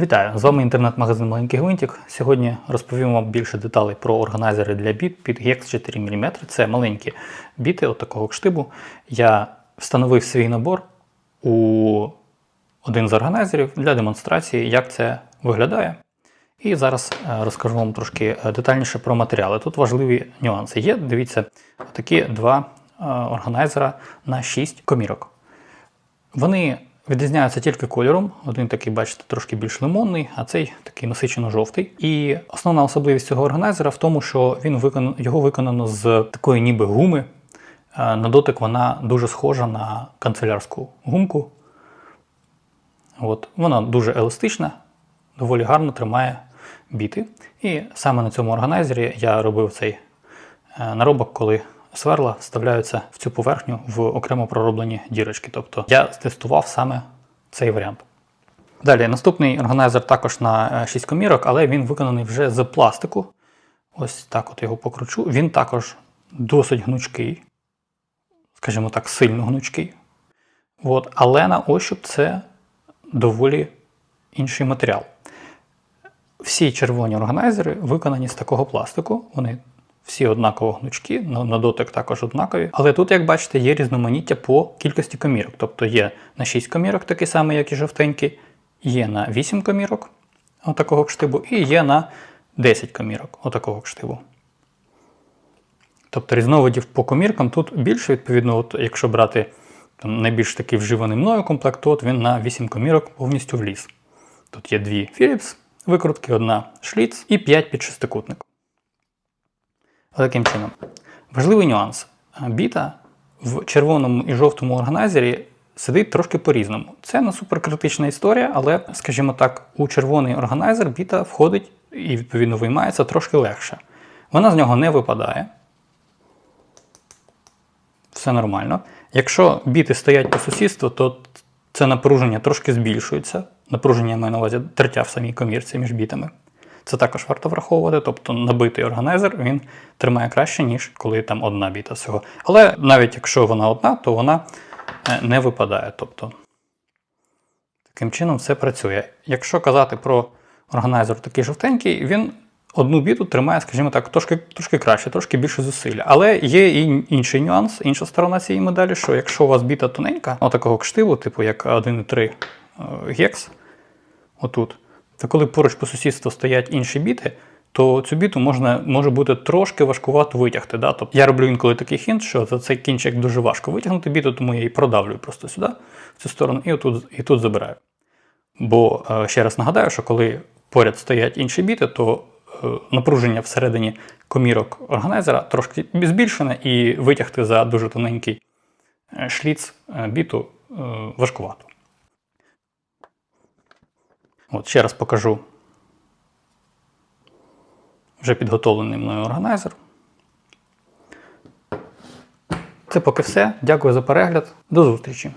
Вітаю! З вами інтернет-магазин Маленький Гвинтик. Сьогодні розповім вам більше деталей про органайзери для біт під GEX 4 мм. Це маленькі біти от такого штибу. Я встановив свій набор у один з органайзерів для демонстрації, як це виглядає. І зараз е, розкажу вам трошки е, детальніше про матеріали. Тут важливі нюанси. Є, дивіться, такі два е, органайзера на 6 комірок. Вони відрізняються тільки кольором. Один такий, бачите, трошки більш лимонний, а цей такий насичено-жовтий. І основна особливість цього органайзера в тому, що він виконано, його виконано з такої ніби гуми. Е, На дотик вона дуже схожа на канцелярську гумку. От. Вона дуже еластична, доволі гарно тримає біти. І саме на цьому органайзері я робив цей е, наробок, коли сверла вставляються в цю поверхню в окремо пророблені дірочки. Тобто я тестував саме цей варіант. Далі, наступний органайзер також на е, 6 комірок, але він виконаний вже з пластику. Ось так от його покручу. Він також досить гнучкий, скажімо так, сильно гнучкий. От. Але на ощуп це доволі інший матеріал. Всі червоні органайзери виконані з такого пластику. Вони всі однаково гнучкі, на, дотик також однакові. Але тут, як бачите, є різноманіття по кількості комірок. Тобто є на 6 комірок, такий самий, як і жовтенький, є на 8 комірок отакого кштибу, і є на 10 комірок отакого кштибу. Тобто різновидів по коміркам тут більше, відповідно, от якщо брати там, найбільш такий вживаний мною комплект, то от він на 8 комірок повністю вліз. Тут є дві Philips викрутки, одна шліц і 5 під шестикутник. Таким чином. Важливий нюанс. Біта в червоному і жовтому органайзері сидить трошки по-різному. Це не суперкритична історія, але, скажімо так, у червоний органайзер біта входить і, відповідно, виймається трошки легше. Вона з нього не випадає. Все нормально. Якщо біти стоять по сусідству, то це напруження трошки збільшується. Напруження я маю на увазі тертя в самій комірці між бітами. Це також варто враховувати, тобто набитий органайзер він тримає краще, ніж коли там одна біта всього. Але навіть якщо вона одна, то вона е, не випадає. Тобто, таким чином все працює. Якщо казати про органайзер такий жовтенький, він одну біту тримає, скажімо так, трошки, трошки краще, трошки більше зусилля. Але є і інший нюанс, інша сторона цієї медалі, що якщо у вас біта тоненька, отакого кштиву, типу як 1,3 гекс, отут, то коли поруч по сусідству стоять інші біти, то цю біту можна, може бути трошки важкувато витягти. Да? Тобто я роблю інколи такий хінт, що за цей кінчик дуже важко витягнути біту, тому я її продавлюю просто сюди, в цю сторону, і отут, і тут забираю. Бо е, ще раз нагадаю, що коли поряд стоять інші біти, то е, напруження всередині комірок органайзера трошки збільшене, і витягти за дуже тоненький е, шліц біту важкувато. От ще раз покажу вже підготовлений мною органайзер. Це поки все. Дякую за перегляд. До зустрічі!